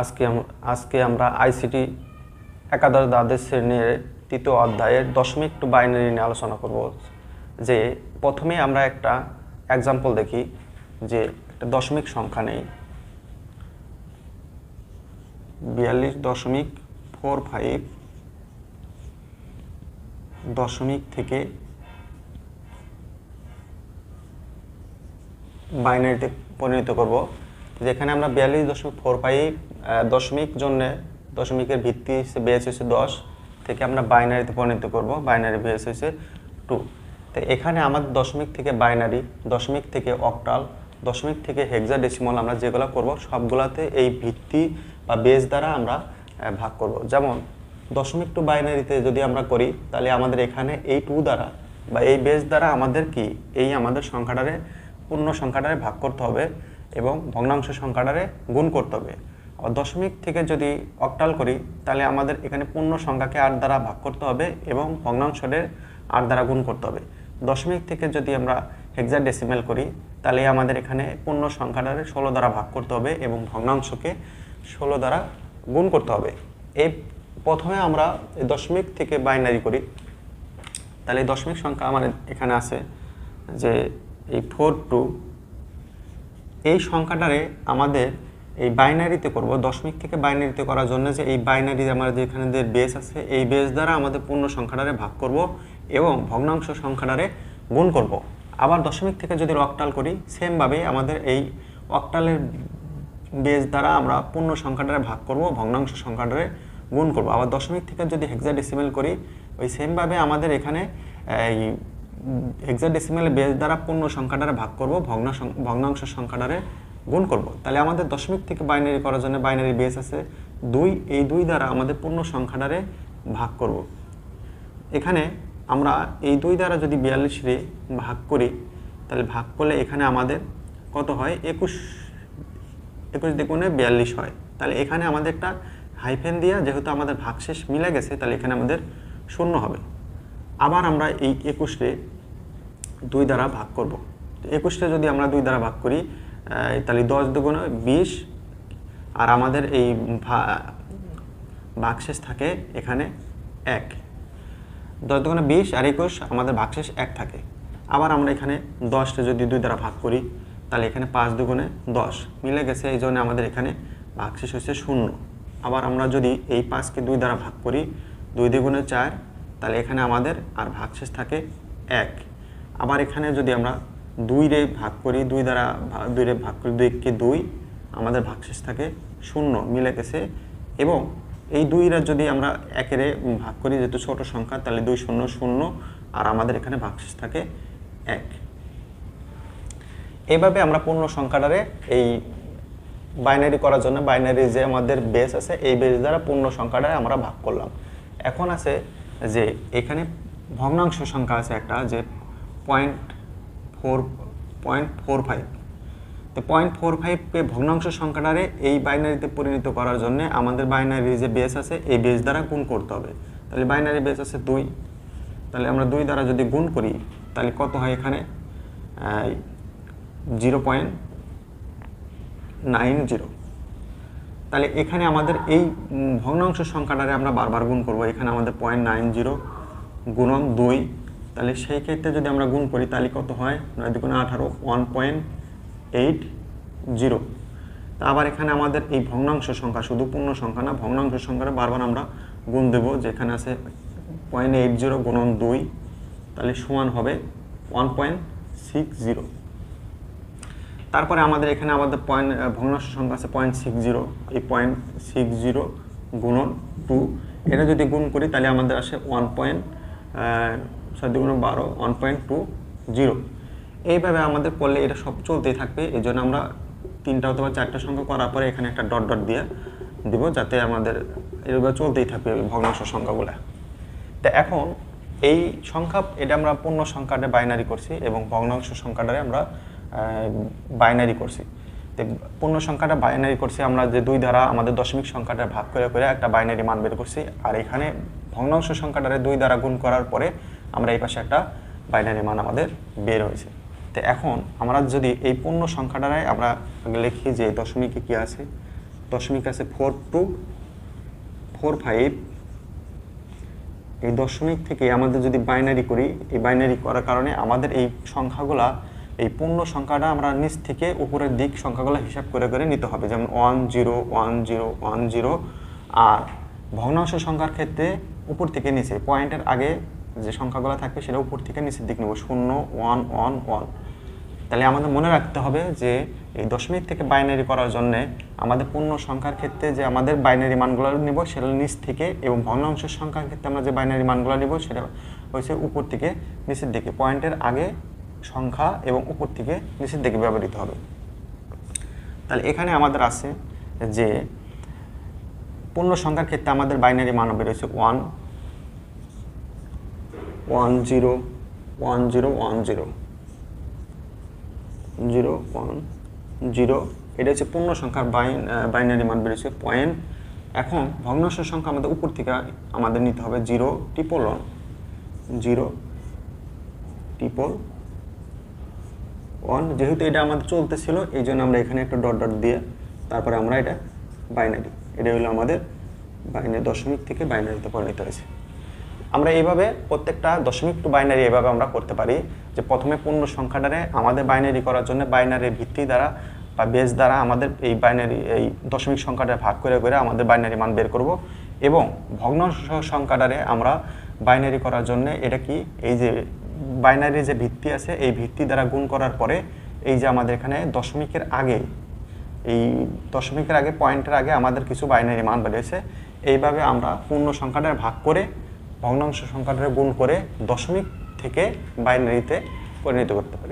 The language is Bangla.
আজকে আজকে আমরা আইসিটি একাদশ দ্বাদশ শ্রেণির তৃতীয় অধ্যায়ের দশমিক টু বাইনারি নিয়ে আলোচনা করব। যে প্রথমে আমরা একটা এক্সাম্পল দেখি যে একটা দশমিক সংখ্যা নেই। বিয়াল্লিশ দশমিক ফোর ফাইভ দশমিক থেকে বাইনারিতে পরিণত করব। যেখানে আমরা বিয়াল্লিশ দশমিক ফোর ফাইভ দশমিক জন্য দশমিকের ভিত্তি বেস হয়েছে দশ থেকে আমরা বাইনারিতে পরিণত করব, বাইনারি বেস হয়েছে টু। তো এখানে আমাদের দশমিক থেকে বাইনারি, দশমিক থেকে অক্টাল, দশমিক থেকে হেক্সাডেসিমল আমরা যেগুলো করব, সবগুলাতে এই ভিত্তি বা বেস দ্বারা আমরা ভাগ করব। যেমন দশমিক টু বাইনারিতে যদি আমরা করি, তাহলে আমাদের এখানে এই টু দ্বারা বা এই বেস দ্বারা আমাদের কি? এই আমাদের সংখ্যাটারে, পূর্ণ সংখ্যাটারে ভাগ করতে হবে। এবং ভগ্নাংশ সংখ্যাটারে গুণ করতে হবে। আর দশমিক থেকে যদি অক্টাল করি, তাহলে আমাদের এখানে পূর্ণ সংখ্যাকে আট দ্বারা ভাগ করতে হবে এবং ভগ্নাংশের আট দ্বারা গুণ করতে হবে। দশমিক থেকে যদি আমরা হেক্সা ডেসিমেল করি, তাহলে আমাদের এখানে পূর্ণ সংখ্যাটারে ষোলো দ্বারা ভাগ করতে হবে এবং ভগ্নাংশকে ষোলো দ্বারা গুণ করতে হবে। এই প্রথমে আমরা দশমিক থেকে বাইনারি করি। তাহলে দশমিক সংখ্যা আমার এখানে আছে যে এই ফোর টু এই সংখ্যাটারে আমাদের এই বাইনারিতে করব, দশমিক থেকে বাইনারিতে করার জন্য যে এই বাইনারি আমাদের এখানে যে বেস আছে, এই বেস দ্বারা আমাদের পূর্ণ সংখ্যাটারে ভাগ করব এবং ভগ্নাংশ সংখ্যাটারে গুণ করব। আবার দশমিক থেকে যদি অক্টাল করি সেমভাবে আমাদের এই অক্টালের বেস দ্বারা আমরা পূর্ণ সংখ্যাটারে ভাগ করব, ভগ্নাংশ সংখ্যাটারে গুণ করব। আবার দশমিক থেকে যদি হেক্সাডেসিমেল করি, ওই সেমভাবে আমাদের এখানে এই হেক্সাডেসিমেল বেস দ্বারা পূর্ণ সংখ্যা সংখ্যাটারে ভাগ করব, ভগ্ন ভগ্নাংশ সংখ্যাটারে গুণ করব। তাহলে আমাদের দশমিক থেকে বাইনারি করার জন্য বাইনারি বেস আছে দুই, এই দুই দ্বারা আমাদের পূর্ণ সংখ্যাটারে ভাগ করব। এখানে আমরা এই দুই দ্বারা যদি বিয়াল্লিশে ভাগ করি, তাহলে ভাগ করলে এখানে আমাদের কত হয়? একুশ একুশ দ্বিগুণে বিয়াল্লিশ হয়। তাহলে এখানে আমাদের একটা হাইফেন দিয়া, যেহেতু আমাদের ভাগশেষ মিলে গেছে, তাহলে এখানে আমাদের শূন্য হবে। আবার আমরা এই একুশে দুই দ্বারা ভাগ করব। একুশটা যদি আমরা দুই দ্বারা ভাগ করি তাহলে দশ দুগুণে বিশ, আর আমাদের এই ভাগশেষ থাকে এখানে এক। দশ দুগুণে বিশ আর একুশ, আমাদের ভাগশেষ এক থাকে। আবার আমরা এখানে দশটা যদি দুই দ্বারা ভাগ করি, তাহলে এখানে পাঁচ দুগুণে দশ। মিলে গেছে, এই জন্য আমাদের এখানে ভাগশেষ হচ্ছে শূন্য। আবার আমরা যদি এই পাঁচকে দুই দ্বারা ভাগ করি, দুই দুগুণে চার, তাহলে এখানে আমাদের আর ভাগশেষ থাকে এক। আবার এখানে যদি আমরা দুই রে ভাগ করি, দুই দ্বারা দুই রে ভাগ করি, দুই দুইকে দুই, আমাদের ভাগশেষ থাকে শূন্য, মিলে গেছে। এবং এই দুইরা যদি আমরা একেরে ভাগ করি, যেহেতু ছোট সংখ্যা, তাহলে দুই শূন্য শূন্য, আর আমাদের এখানে ভাগশেষ থাকে এক। এইভাবে আমরা পূর্ণ সংখ্যাটারে এই বাইনারি করার জন্য, বাইনারি যে আমাদের বেস আছে, এই বেস দ্বারা পূর্ণ সংখ্যাটারে আমরা ভাগ করলাম। এখন আছে যে এখানে ভগ্নাংশ সংখ্যা আছে একটা, যে point four point four five তো পয়েন্ট ফোর ফাইভকে ভগ্নাংশ সংখ্যাটারে এই বাইনারিতে পরিণত করার জন্য আমাদের বাইনারি যে বেস আছে, এই বেস দ্বারা গুণ করতে হবে। তাহলে বাইনারি বেস আছে দুই। তাহলে আমরা দুই দ্বারা যদি গুণ করি, তাহলে কত হয় এখানে? জিরো পয়েন্ট নাইন জিরো তাহলে এখানে আমাদের এই ভগ্নাংশ সংখ্যাটারে আমরা বারবার গুণ করব। এখানে আমাদের পয়েন্ট নাইন জিরো গুণন দুই। তাহলে সেই ক্ষেত্রে যদি আমরা গুণ করি, তাহলে কত হয়? নয় দুগুণে আঠারো ওয়ান পয়েন্ট এইট জিরো তা আবার এখানে আমাদের এই ভগ্নাংশ সংখ্যা শুধু পূর্ণ সংখ্যা না, ভগ্নাংশ সংখ্যাটা বারবার আমরা গুণ দেবো, যেখানে আছে পয়েন্ট এইট জিরো গুণন দুই, তাহলে সমান হবে ওয়ান পয়েন্ট সিক্স জিরো তারপরে আমাদের এখানে আমাদের পয়েন্ট ভগ্নাংশ সংখ্যা আছে পয়েন্ট সিক্স জিরো এই পয়েন্ট সিক্স জিরো গুণন টু এটা যদি গুণ করি, তাহলে আমাদের আসে ওয়ান পয়েন্ট ছয় দুগুণ বারো ওয়ান পয়েন্ট টু জিরো এইভাবে আমাদের করলে এটা সব চলতেই থাকবে, এই জন্য আমরা তিনটা অথবা চারটা সংখ্যা করার পরে এখানে একটা ডট ডট দিয়ে দিব, যাতে আমাদের এভাবে চলতেই থাকবে ভগ্নাংশ সংখ্যাগুলো। তা এখন এই সংখ্যা, এটা আমরা পূর্ণ সংখ্যাটা বাইনারি করছি এবং ভগ্নাংশ সংখ্যাটারে আমরা বাইনারি করছি। তো পূর্ণ সংখ্যাটা বাইনারি করছি, আমরা যে দুই দ্বারা আমাদের দশমিক সংখ্যাটা ভাগ করে করে একটা বাইনারি মান বের করছি, আর এখানে ভগ্নাংশ সংখ্যাটারে দুই দ্বারা গুণ করার পরে আমরা এই পাশে একটা বাইনারি মান আমাদের বের হয়েছে। তো এখন আমরা যদি এই পূর্ণ সংখ্যাটারে আমরা লিখি যে দশমিকে কি আছে? দশমিক আছে ফোর টু ফোর ফাইভ এই দশমিক থেকে আমাদের যদি বাইনারি করি, এই বাইনারি করার কারণে আমাদের এই সংখ্যাগুলা, এই পূর্ণ সংখ্যাটা আমরা নিচ থেকে উপরের দিক সংখ্যাগুলো হিসাব করে করে নিতে হবে। যেমন one zero one zero one zero আর ভগ্নাংশ সংখ্যার ক্ষেত্রে উপর থেকে নিচে, পয়েন্টের আগে যে সংখ্যাগুলো থাকবে সেটা উপর থেকে নিচের দিক নেব, শূন্য ওয়ান ওয়ান ওয়ান তাহলে আমাদের মনে রাখতে হবে যে এই দশমিক থেকে বাইনারি করার জন্য আমাদের পূর্ণ সংখ্যার ক্ষেত্রে যে আমাদের বাইনারি মানগুলো নেব, সেটা নিচ থেকে এবং ভগ্নাংশের সংখ্যার ক্ষেত্রে আমরা যে বাইনারি মানগুলো নেব, সেটা হয়েছে উপর থেকে নিচের দিকে। পয়েন্টের আগে সংখ্যা এবং উপর থেকে নিচের দিকে ব্যবহৃত হবে। তাহলে এখানে আমাদের আছে যে পূর্ণ সংখ্যার ক্ষেত্রে আমাদের বাইনারি মান বেরোচ্ছে one one zero one zero one zero zero one zero এটা হচ্ছে পূর্ণ সংখ্যার বাইন বাইনারি মান বেরিয়েছে পয়েন্ট এখন ভগ্নাংশ সংখ্যা আমাদের উপর থেকে আমাদের নিতে হবে zero triple one zero triple one যেহেতু এটা আমাদের চলতেছিল, এই জন্য আমরা এখানে একটা ডট ডট দিয়ে তারপরে আমরা এটা বাইনারি এটা হলো আমাদের বাইনারি দশমিক থেকে বাইনারিতে পরিণত হয়েছে। আমরা এইভাবে প্রত্যেকটা দশমিক টু বাইনারি এভাবে আমরা করতে পারি যে প্রথমে পূর্ণ সংখ্যাটারে আমাদের বাইনারি করার জন্য বাইনারির ভিত্তি দ্বারা বা বেস দ্বারা আমাদের এই বাইনারি এই দশমিক সংখ্যাটা ভাগ করে করে আমাদের বাইনারি মান বের করব এবং ভগ্নাংশ সংখ্যাটারে আমরা বাইনারি করার জন্য এটা কি? এই যে বাইনারি যে ভিত্তি আছে, এই ভিত্তি দ্বারা গুণ করার পরে এই যে আমাদের এখানে দশমিকের আগে, এই দশমিকের আগে, পয়েন্টের আগে আমাদের কিছু বাইনারি মান বেরিয়েছে। এইভাবে আমরা পূর্ণ সংখ্যাটা ভাগ করে ভগ্নাংশ সংখ্যাটা গুণ করে দশমিক থেকে বাইনারিতে পরিণত করতে পারি।